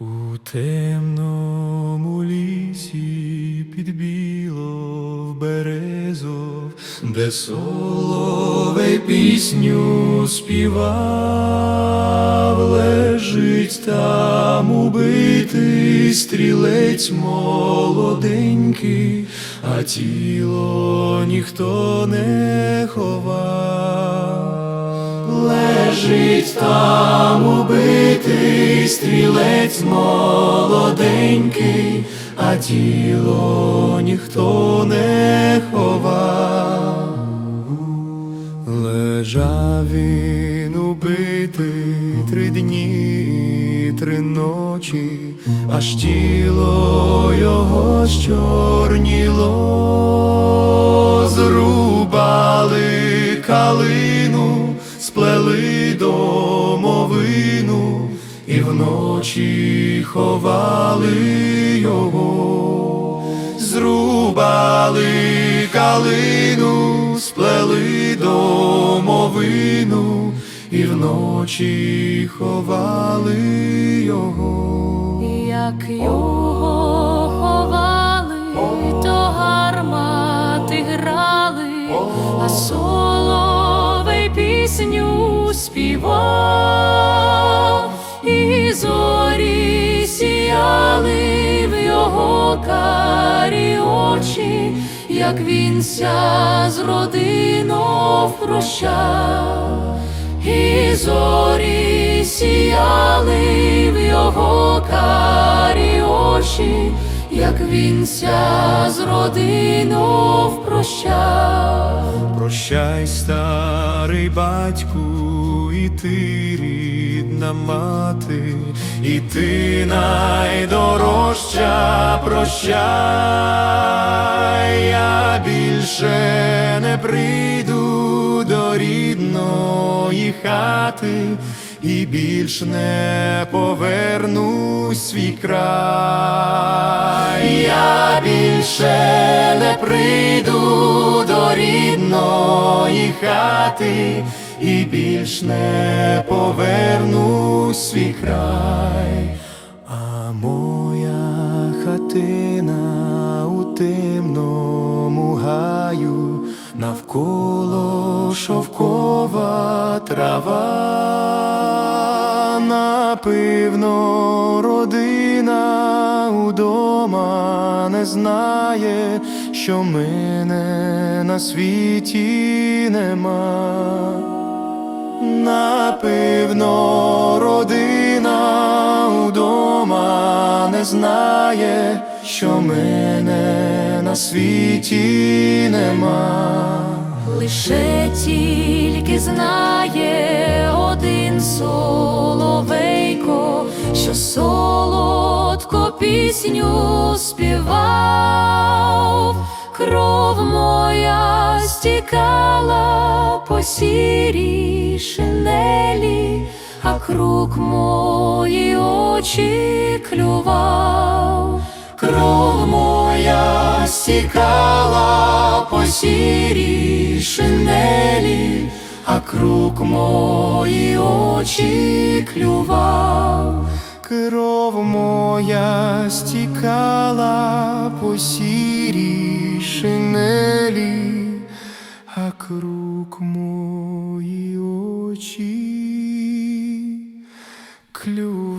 У темному лісі під білов березов, де соловей пісню співав, лежить там убитий стрілець молоденький, а тіло ніхто не ховав. Лежить там убитий стрілець молоденький, а тіло ніхто не ховав. Лежав він убитий три дні, три ночі, аж тіло його щорніло, зрубали калину, сплели домовину, і вночі ховали його, зрубали калину, сплели домовину, і вночі ховали його. Як його ховали, то гармати грали, а пісню співав, і зорі сіяли в його карі очі, як він ся з родиною прощав. І зорі сіяли в його карі очі, як він ся з родиною прощав. Прощай, старий батьку, і ти рідна мати, і ти найдорожча прощай, я більше не прийду до рідної хати. І більш не повернусь свій край, більше не прийду до рідної хати, і більш не повернусь в свій край, а моя хатина у темному гаю, навколо шовкова трава, напевно, родина удома не знає, що мене на світі нема. Напевно, родина удома не знає, що мене на світі нема. Лише тільки знає один соловейко, що солодко пісню співав, кров моя стікала по сірій шинелі, а круг мої очі клював. Кров моя стікала по сірій шинелі, а круг мої очі клював кров моя стікала по сірій шинелі, а круг мої очі клюв.